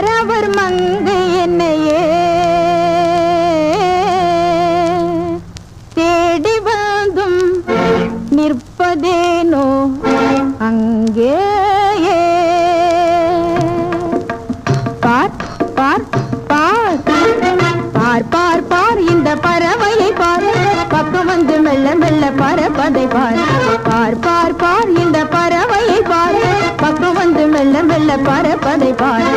மறவர் மங்கு என்னையே. தேடி வந்தும் நிற்பதேனோ அங்கே பார் பார் பார். பார் பார் பார். இந்த பறவையை பார். பக்கம் வந்து மெல்ல மெல்ல பறப்பதை பார். பார் பார் பார். இந்த பறவையை பார். பக்கம் வந்து மெல்ல மெல்ல பறப்பதை பார்.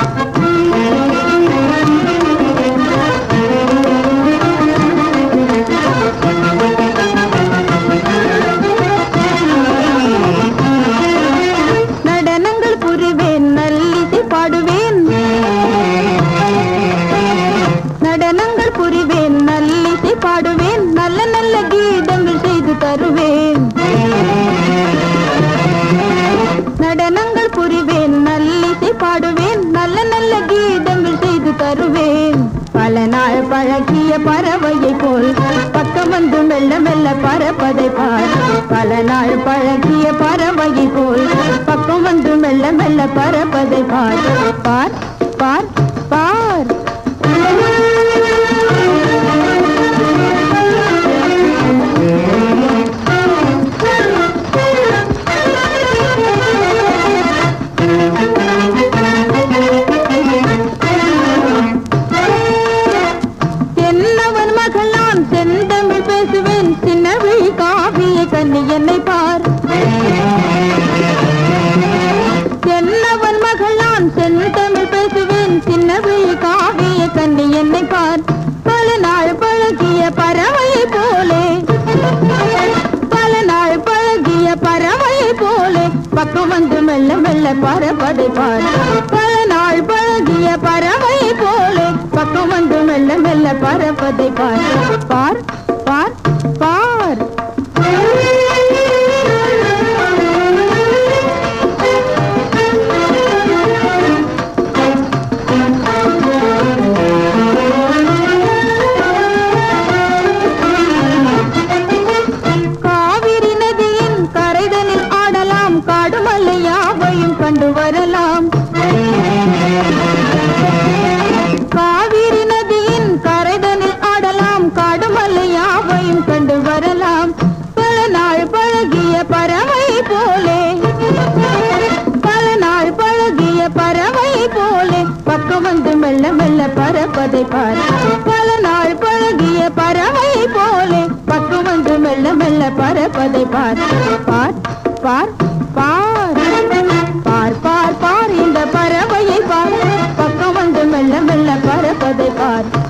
நடனங்கள் புரிவேன் நல்லிசை பாடுவேன் நல்ல நல்ல கீதங்கள் செய்து தருவேன். பல நாள் பழக்கிய பறவையை போல் பக்கம் வந்து மெல்ல மெல்ல பறப்பதை பார். பல நாள் பழக்கிய பறவையை போல் பக்கம் வந்து மெல்ல மெல்ல பறப்பதை பார் பார். பார். பேசுவேன் காவிய கண்ணி என்னை பார். என்னவன் மகள் நான் செந்தமிழ் பேசுவேன். சின்னவை காவிய கண்ணி என்னை பார். பல நாள் பழகிய பறவை போலே. பல நாள் பழகிய பறவை போலே. பக்கம் வந்து மெல்ல மெல்ல பறப்பதை பார். பல நாள் பழகிய பறவை போலே. பக்கம் வந்து மெல்ல மெல்ல பறப்பதை பார். பார். பறவை போலே. பல நாள் பழகிய பறவை போலே. பக்கம் வந்து மெல்ல மெல்ல பறப்பதை பார். பல நாள் பழகிய பறவை போலே. பக்கம் வந்து மெல்ல மெல்ல பறப்பதை பார். பார் பார் பார். பார் பார் பார். இந்த பறவையை பார். பக்கம் வந்து மெல்ல மெல்ல பறப்பதை பார்.